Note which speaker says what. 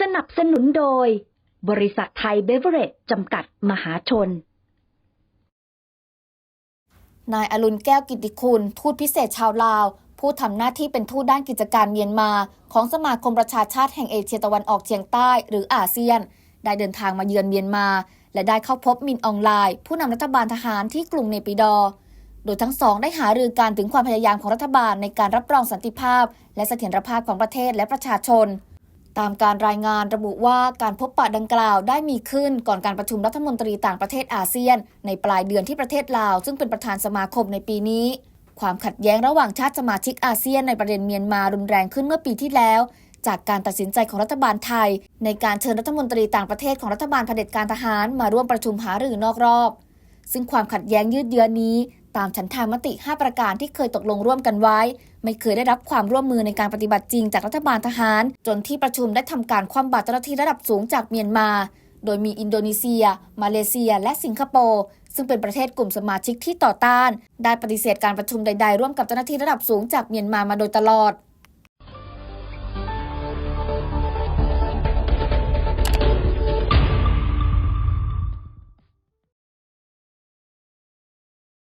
Speaker 1: สนับสนุนโดย บริษัทไทยเบเวอเรจจำกัดมหาชน
Speaker 2: นายอรุณแก้วกิติคุณ ทูตพิเศษชาวลาว ผู้ทำหน้าที่เป็นทูตด้านกิจการเมียนมา ของสมาคมประชาชาติแห่งเอเชียตะวันออกเฉียงใต้ หรืออาเซียน ได้เดินทางมาเยือนเมียนมา และได้เข้าพบมินอองไลน์ ผู้นำรัฐบาลทหารที่กรุงเนปิดอโดยทั้งสองได้หารือการถึงความพยายามของรัฐบาลในการรับรองสันติภาพ และเสถียรภาพของประเทศและประชาชน ตามการรายงานระบุว่าการพบปะดังกล่าวได้มีขึ้นก่อนการประชุมรัฐมนตรีต่างประเทศอาเซียน ในปลายเดือนที่ประเทศลาว ซึ่งเป็นประธานสมาคมในปีนี้ ความขัดแย้งระหว่างชาติสมาชิกอาเซียนในประเด็นเมียนมารุนแรงขึ้นเมื่อปีที่แล้ว จากการตัดสินใจของรัฐบาลไทย ในการเชิญรัฐมนตรีต่างประเทศของรัฐบาลเผด็จการทหารมาร่วมประชุมหารือนอกรอบ ซึ่งความขัดแย้งยืดเยื้อนี้ ตามฉันทามติ 5 ประการที่เคยตกลงร่วมกันไว้ ไม่เคยได้รับความร่วมมือในการปฏิบัติจริงจากรัฐบาลทหาร จนที่ประชุมได้ทำการคว่ำบาตรเจ้าหน้าที่ระดับสูงจากเมียนมา โดยมีอินโดนีเซีย มาเลเซีย และสิงคโปร์ซึ่งเป็นประเทศกลุ่มสมาชิกที่ต่อต้าน ได้ปฏิเสธการประชุมใด ๆ ร่วมกับเจ้าหน้าที่ระดับสูงจากเมียนมามาโดยตลอด